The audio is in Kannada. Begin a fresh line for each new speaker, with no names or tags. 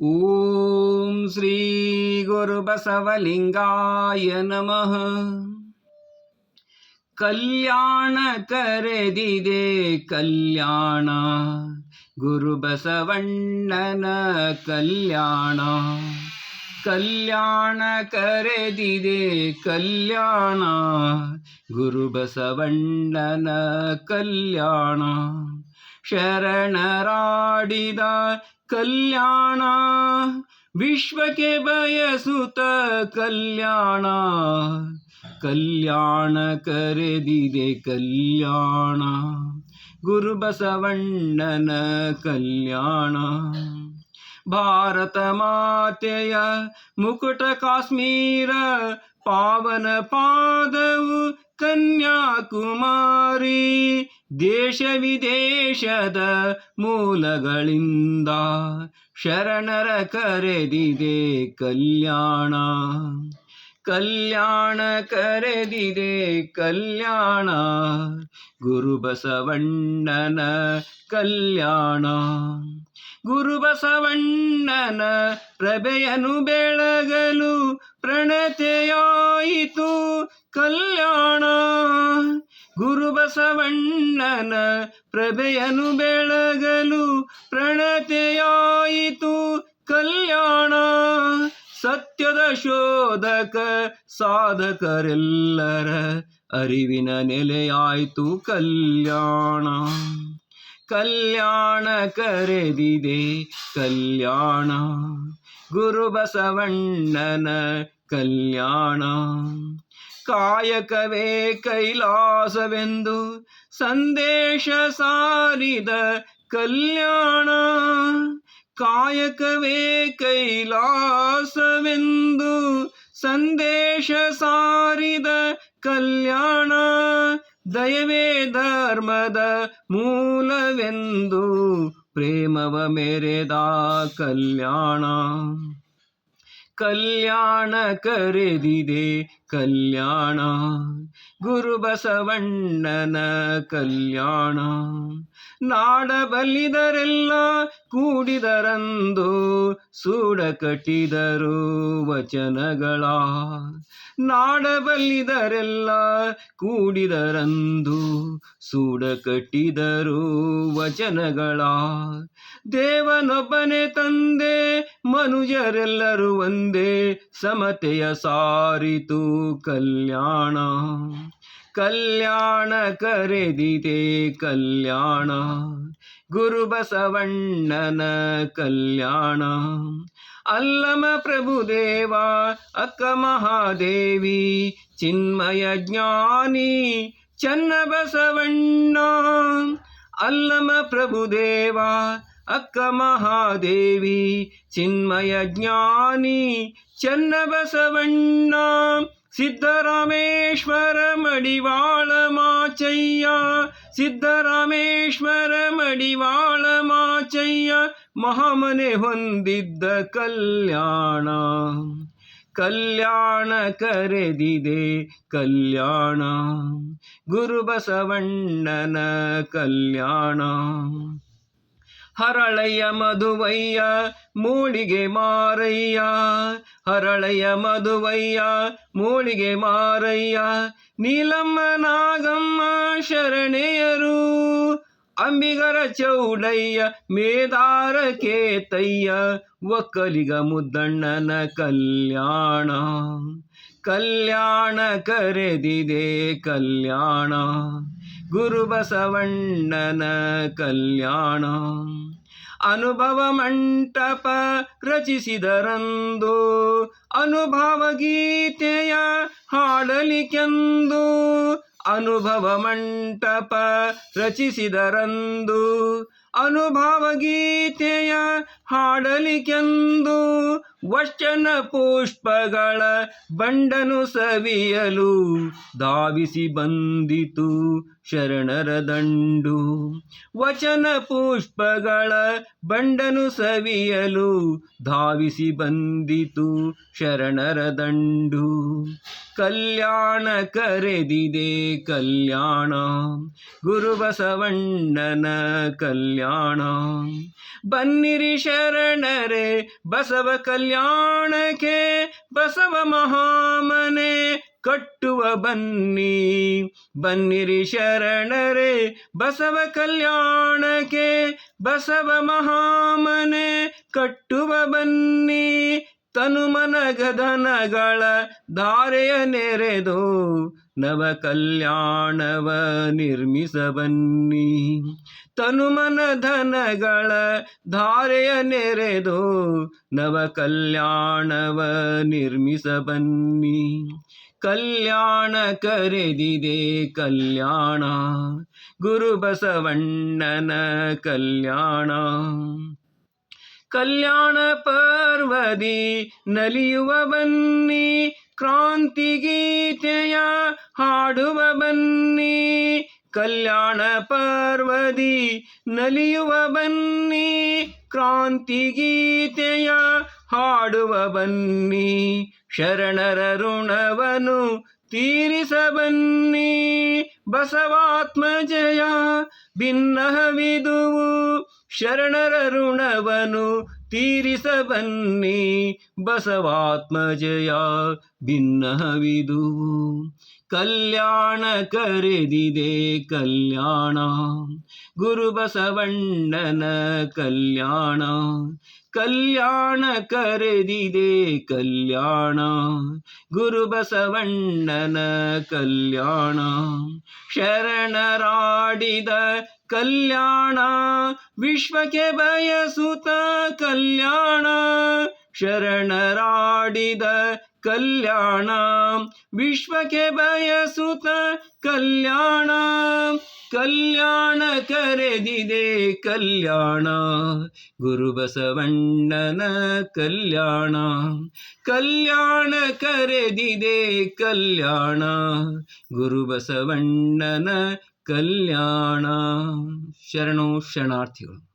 ಓಂ ಗುರು ಬಸವಲಿಂಗಾಯ ನಮಃ ಕಲ್ಯಾಣ ಕರೆದಿದೆ ಕಲ್ಯಾಣ ಗುರು ಬಸವಣ್ಣನ ಕಲ್ಯಾಣ ಕಲ್ಯಾಣ ಕರೆದಿದೆ ಕಲ್ಯಾಣ ಗುರು ಬಸವಣ್ಣನ ಕಲ್ಯಾಣ ಶರಣರಾಡಿದ ಕಲ್ಯಾಣ. ವಿಶ್ವಕ್ಕೆ ಬಯಸುತ ಕಲ್ಯಾಣ. ಕಲ್ಯಾಣ ಕರೆದಿದೆ ಕಲ್ಯಾಣ. ಗುರು ಬಸವಣ್ಣನ ಕಲ್ಯಾಣ. ಭಾರತ ಮಾತೆಯ ಮುಕುಟ ಕಾಶ್ಮೀರ ಪಾವನ ಪಾದವು ಕನ್ಯಾಕುಮಾರಿ ದೇಶ ವಿದೇಶದ ಮೂಲಗಳಿಂದ ಶರಣರ ಕರೆದಿದೆ ಕಲ್ಯಾಣ. ಕಲ್ಯಾಣ ಕರೆದಿದೆ ಕಲ್ಯಾಣ. ಗುರುಬಸವಣ್ಣನ ಕಲ್ಯಾಣ. ಗುರುಬಸವಣ್ಣನ ಪ್ರಭೆಯನು ಬೆಳಗಲು ಪ್ರಣತೆಯಾಯಿತು ಕಲ್ಯಾಣ. ಗುರು ಬಸವಣ್ಣನ ಪ್ರಭೆಯನು ಬೆಳಗಲು ಪ್ರಣತೆಯಾಯಿತು ಕಲ್ಯಾಣ. ಸತ್ಯದ ಶೋಧಕ ಸಾಧಕರೆಲ್ಲರ ಅರಿವಿನ ನೆಲೆಯಾಯಿತು ಕಲ್ಯಾಣ. ಕಲ್ಯಾಣ ಕರೆದಿದೆ ಕಲ್ಯಾಣ. ಗುರುಬಸವಣ್ಣನ ಕಲ್ಯಾಣ. ಕಾಯಕವೇ ಕೈಲಾಸವೆಂದು ಸಂದೇಶ ಸಾರಿದ ಕಲ್ಯಾಣ. ಕಾಯಕವೇ ಕೈಲಾಸವೆಂದು ಸಂದೇಶ ಸಾರಿದ ಕಲ್ಯಾಣ. ದಯವೇ ಧರ್ಮದ ಮೂಲವೆಂದು ಪ್ರೇಮವ ಮೆರೆದ ಕಲ್ಯಾಣ. ಕಲ್ಯಾಣ ಕರೆದಿದೆ ಕಲ್ಯಾಣ. ಗುರು ಬಸವಣ್ಣನ ಕಲ್ಯಾಣ. ನಾಡ ಬಲ್ಲಿದರೆಲ್ಲ ಕೂಡಿದರಂದು ಸೂಡ ಕಟ್ಟಿದರು ವಚನಗಳ ನಾಡಬಲ್ಲಿದರೆಲ್ಲ ಕೂಡಿದರಂದು ಸೂಡ ಕಟ್ಟಿದರು ವಚನಗಳ. ದೇವನೊಬ್ಬನೇ ತಂದೆ, ಮನುಜರೆಲ್ಲರೂ ಒಂದೇ, ಸಮತೆಯ ಸಾರಿತು ಕಲ್ಯಾಣ. ಕಲ್ಯಾಣ ಕರೆದಿದೆ ಕಲ್ಯಾಣ. ಗುರು ಬಸವಣ್ಣನ ಕಲ್ಯಾಣ. ಅಲ್ಲಮ ಪ್ರಭುದೇವ ಅಕ್ಕ ಮಹಾದೇವಿ, ಚಿನ್ಮಯ ಜ್ಞಾನಿ ಚನ್ನ ಬಸವಣ್ಣ ಅಲ್ಲಮ ಪ್ರಭುದೇವ ಅಕ್ಕ ಮಹಾದೇವಿ, ಚಿನ್ಮಯ ಜ್ಞಾನಿ ಚನ್ನ ಬಸವಣ್ಣ ಸಿದ್ದರಾಮೇಶ್ವರ ಮಡಿವಾಳ ಮಾಚಯ್ಯ ಸಿದ್ದರಾಮೇಶ್ವರ ಮಡಿವಾಳ ಮಾಚಯ್ಯ ಮಹಾಮನೆ ಹೊಂದಿದ್ದ ಕಲ್ಯಾಣ. ಕಲ್ಯಾಣ ಕರೆದಿದೆ ಕಲ್ಯಾಣ. ಗುರುಬಸವಣ್ಣನ ಕಲ್ಯಾಣ. ಹರಳಯ್ಯ ಮಧುವಯ್ಯ ಮೂಳಿಗೆ ಮಾರಯ್ಯ. ಹರಳಯ್ಯ ಮಧುವಯ್ಯ ಮೂಳಿಗೆ ಮಾರಯ್ಯ. ನೀಲಮ್ಮ ನಾಗಮ್ಮ ಶರಣೆಯರು, ಅಂಬಿಗರ ಚೌಡಯ್ಯ, ಮೇದಾರ ಕೇತಯ್ಯ. ಒಕ್ಕಲಿಗ ಮುದ್ದಣ್ಣನ ಕಲ್ಯಾಣ ಕಲ್ಯಾಣ ಕರೆದಿದೆ ಕಲ್ಯಾಣ. ಗುರು ಬಸವಣ್ಣನ ಕಲ್ಯಾಣ. ಅನುಭವ ಮಂಟಪ ರಚಿಸಿದರಂದು, ಅನುಭವ ಗೀತೆಯ ಹಾಡಲಿಕೆಂದು, ಅನುಭವ ಮಂಟಪ ರಚಿಸಿದರಂದು, ಅನುಭವ ಗೀತೆಯ ಹಾಡಲಿಕೆಂದು, ವಚನ ಪುಷ್ಪಗಳ ಬಂಡನು ಸವಿಯಲು ಧಾವಿಸಿ ಬಂದಿತು. ಶರಣರ ದಂಡು ವಚನ ಪುಷ್ಪಗಳ ಬಂಡನು ಸವಿಯಲು ಧಾವಿಸಿ ಬಂದಿತು ಶರಣರ ದಂಡು ಕಲ್ಯಾಣ ಕರೆದಿದೆ ಕಲ್ಯಾಣ, ಗುರುಬಸವಣ್ಣನ ಕಲ್ಯಾಣ. ಬನ್ನಿರಿ ಶರಣರೇ, ಬಸವ ಕಲ್ಯಾಣಕ್ಕೆ ಬಸವ ಮಹಾಮನೆ. ಕಟ್ಟುವ ಬನ್ನಿ. ಬನ್ನಿರಿ ಶರಣರೆ, ಬಸವ ಕಲ್ಯಾಣಕ್ಕೆ, ಬಸವ ಮಹಾಮನೆ ಕಟ್ಟುವ ಬನ್ನಿ. ತನುಮನಗದನಗಳ ಧಾರೆಯ ನೆರೆದು ನವ ಕಲ್ಯಾಣವ ನಿರ್ಮಿಸ ಬನ್ನಿ. ತನುಮನಧನಗಳ ಧಾರೆಯ ನೆರೆದು ನವ ಕಲ್ಯಾಣವ ನಿರ್ಮಿಸ ಬನ್ನಿ. ಕಲ್ಯಾಣ ಕರೆದಿದೆ ಕಲ್ಯಾಣ ಗುರು ಬಸವಣ್ಣನ ಕಲ್ಯಾಣ ಕಲ್ಯಾಣ ಪರ್ವದಿ ನಲಿಯುವ ಬನ್ನಿ ಕ್ರಾಂತಿ ಗೀತೆಯ ಹಾಡುವ ಬನ್ನಿ ಕಲ್ಯಾಣ ಪರ್ವದಿ ನಲಿಯುವ ಬನ್ನಿ ಕ್ರಾಂತಿ ಗೀತೆಯ ಹಾಡುವ ಬನ್ನಿ ಶರಣರ ಋಣವನು ತೀರಿಸ ಬನ್ನಿ ಬಸವಾತ್ಮ ಜಯ. ಭಿನ್ನಹವಿದುವು ಶರಣರ ಋಣವನು ತೀರಿಸ ಬನ್ನಿ ಬಸವಾತ್ಮ ಜಯ. ಭಿನ್ನಹವಿದುವು ಕಲ್ಯಾಣ ಕರೆದಿದೆ ಕಲ್ಯಾಣ. ಗುರು ಬಸವಣ್ಣನ ಕಲ್ಯಾಣ. ಕಲ್ಯಾಣ ಕರೆದಿದೆ ಕಲ್ಯಾಣ. ಗುರು ಬಸವಣ್ಣನ ಕಲ್ಯಾಣ. ಶರಣರಾಡಿದ ಕಲ್ಯಾಣ. ವಿಶ್ವಕ್ಕೆ ಬಯಸುತ್ತ ಕಲ್ಯಾಣ. ಶರಣರಾಡಿದ ಕಲ್ಯಾಣ. ವಿಶ್ವಕ್ಕೆ ಬಯಸುತ್ತ ಕಲ್ಯಾಣ. ಕಲ್ಯಾಣ ಕರೆದಿದೆ ಕಲ್ಯಾಣ. ಗುರುಬಸವಣ್ಣನ ಕಲ್ಯಾಣ. ಕಲ್ಯಾಣ ಕರೆದಿದೆ ಕಲ್ಯಾಣ. ಗುರುಬಸವಣ್ಣನ ಕಲ್ಯಾಣ. ಶರಣೋ ಶರಣಾರ್ಥಿಗಳು.